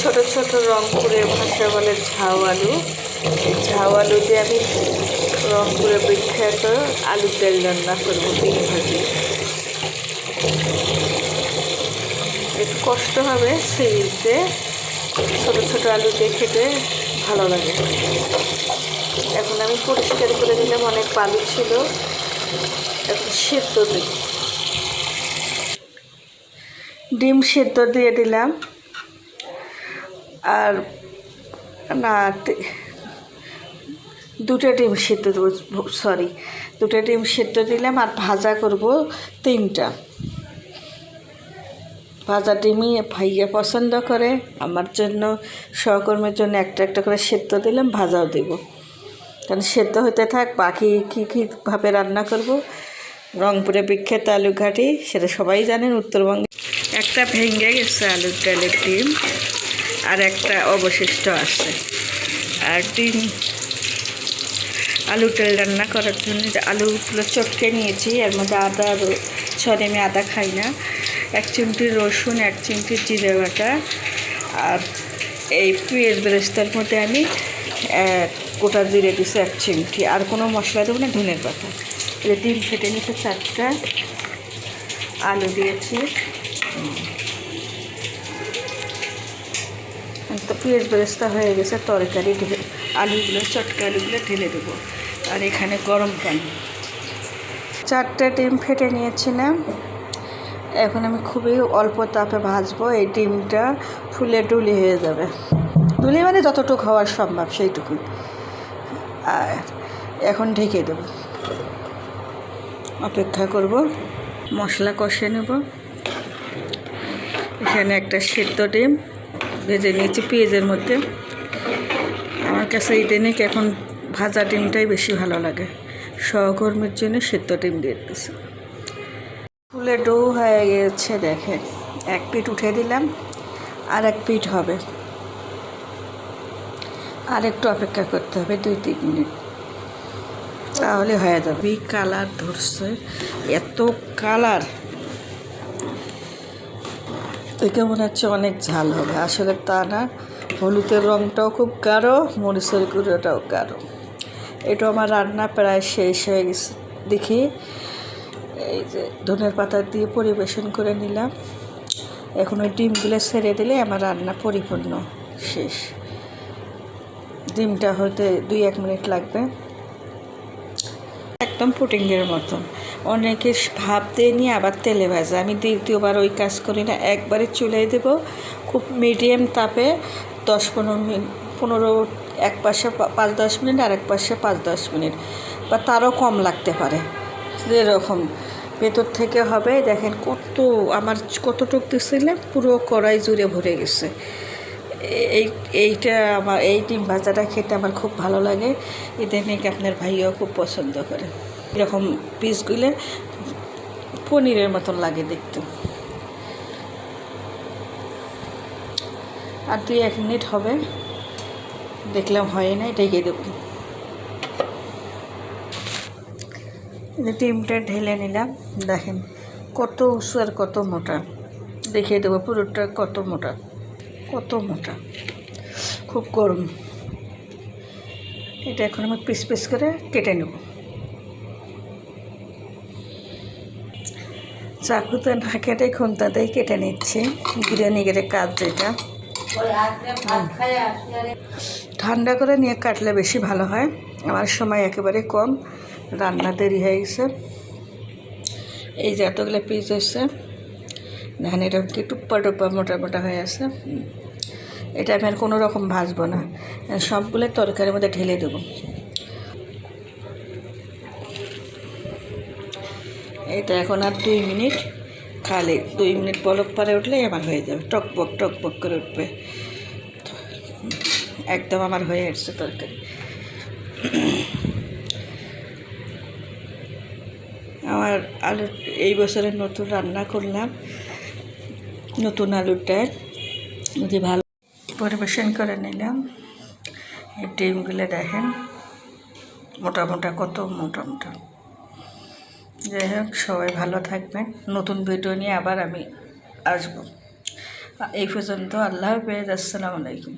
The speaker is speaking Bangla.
ছোট ছোট রংপুরে ভাষা বলে ঝাউ আলু ঝাউ আলু দিয়ে আমি রংপুরে বিখ্যাত আলুর তেল রান্না করব তিন ভাজি। একটু কষ্ট হবে সিরিজে ছোট ছোট আলু দিয়ে খেতে ভালো লাগে। এখন আমি পরিষ্কার করে দিলাম, অনেক বালু ছিল। এখন সেদ্ধ দিই ডিম সেদ্ধ দিয়ে দিলাম। আর না দুটো ডিম সেদ্ধ দেবো, সরি, দুটো ডিম সেদ্ধ দিলাম আর ভাজা করব তিনটা। ভাজা ডিমই ভাইয়া পছন্দ করে, আমার জন্য, সহকর্মীর জন্য একটা একটা করে সেদ্ধ দিলাম, ভাজাও দেব। কারণ সেদ্ধ হতে থাক, বাকি কী কীভাবে রান্না করব? রংপুরে বিখ্যাত আলু ঘাটি সেটা সবাই জানেন, উত্তরবঙ্গে। একটা ভেঙে গেছে আলুর ডালের ডিম। আর একটা অবশিষ্ট আছে। আর ডিম আলু তেল রান্না করার জন্য আলুগুলো চটকে নিয়েছি, এর মধ্যে আদা সরি আমি আদা খাই না। এক চিমটি রসুন, এক চিমটি জিরে বাটা আর এই পেঁয়াজ বেরেস্তার মধ্যে আমি গোটা জিরে দিছি এক চিমটি। আর কোনো মশলা দেবো না, ধনের পাতা। ডিম ফেটে নিতে চারটা, আলু দিয়েছি। তো পেঁয়াজ বেরেস্তা হয়ে গেছে, তরকারি ঢেলে, আলুগুলো, চটকা আলুগুলো ঢেলে দেবো। আর এখানে গরম পানি। চারটে ডিম ফেটে নিয়েছিলাম। এখন আমি খুবই অল্প তাপে ভাজবো, এই ডিমটা ফুলে ডুলি হয়ে যাবে। ডুলি মানে যতটুকু হওয়ার সম্ভব সেইটুকুই আর এখন ঢেকে দেবো। অপেক্ষা করব, মশলা কষে নেব। এখানে একটা সেদ্ধ ডিম। ভেজে নিয়েছি পেঁয়াজের মধ্যে। আমার কাছে এই দিনে এখন ভাজা ডিমটাই বেশি ভালো লাগে। সহকর্মীর জন্য সেদ্ধ ডিম দিয়ে দিতেছি। ফুলে ডো হয়ে গেছে দেখেন। এক পিঠ উঠে দিলাম আর এক পিঠ হবে। আর একটু অপেক্ষা করতে হবে, দুই তিন মিনিট। তাহলে হয়ে যাবে। কালার ধরছে? এত কালার। দেখে মনে হচ্ছে অনেক ঝাল হবে। আসলে তা না। হলুদের রঙটাও খুব গাঢ়, মরিচের গুঁড়োটাও গাঢ়। এটা আমার রান্না প্রায় শেষ হয়ে গেছে। দেখি, এই যে ধনের পাতা দিয়ে পরিবেশন করে নিলাম। এখন ওই ডিমগুলো ছেড়ে দিলে আমার রান্না পরিপূর্ণ শেষ। ডিমটা হতে দুই এক মিনিট লাগবে। একদম পুটিংয়ের মতন অনেকে ভাপ দিয়ে নিয়ে আবার তেলে ভাজে। আমি দ্বিতীয়বার ওই কাজ করি না, একবারে চুলাই দেব। খুব মিডিয়াম তাপে দশ পনেরো মিনিট পনেরো এক পাশে পাঁচ দশ মিনিট আর এক পাশে পাঁচ দশ মিনিট। বা তারও কম লাগতে পারে। যেরকম ভেতর থেকে হবে, দেখেন কত আমার কতটুক দিছিলে পুরো কড়াই জুড়ে ভরে গেছে। এই, এইটা আমার, এই ডিম ভাজাটা খেতে আমার খুব ভালো লাগে। এদের নাকি আপনার ভাইও খুব পছন্দ করে। এরকম পিসগুলো পনিরের মতন লাগে দেখতে। আর দুই এক মিনিট হবে। দেখলাম হয় না ঢেকে দেবো। এই যে ডিমটা ঢেলে নিলাম। দেখেন কত উঁচু আর কত মোটা। দেখিয়ে দেবো পুরোটা কত মোটা। কত মোটা? খুব গরম। এটা এখন আমি পিস পিস করে কেটে নেব। চাকুতে না কেটে খুন্তাতেই কেটে নিচ্ছি। বিরিয়ানি কেটে কাজ যেটা। ঠান্ডা করে নিয়ে কাটলে বেশি ভালো হয়। আমার সময় একেবারে কম। রান্না দেরি হয়ে গেছে। এই যে এতগুলো পিস হয়েছে। দেখেন, এটা কি টুপ্পা টুপ্পা মোটা মোটা হয়ে আছে। এটা আমি আর কোনো রকম ভাজবো না। সবগুলো তরকারির মধ্যে ঢেলে দেবো। এটা এখন আর দুই মিনিট খালি। দুই মিনিট পলক পারে উঠলেই আমার হয়ে যাবে। টকবক টকবক করে উঠবে। একদম আমার হয়ে আসছে তরকারি। আমার আলু এই বছরের নতুন রান্না করলাম। নতুন আলুর যদি ভালো পরিবেশন করে নিলাম। এই ডিমগুলো দেখেন। মোটা মোটা, কত মোটা মোটা। যাই হোক, সবাই ভালো থাকবেন। নতুন ভিডিও নিয়ে আবার আমি আসব। এই পর্যন্ত আল্লাহ হাফেজ, আসসালামু আলাইকুম।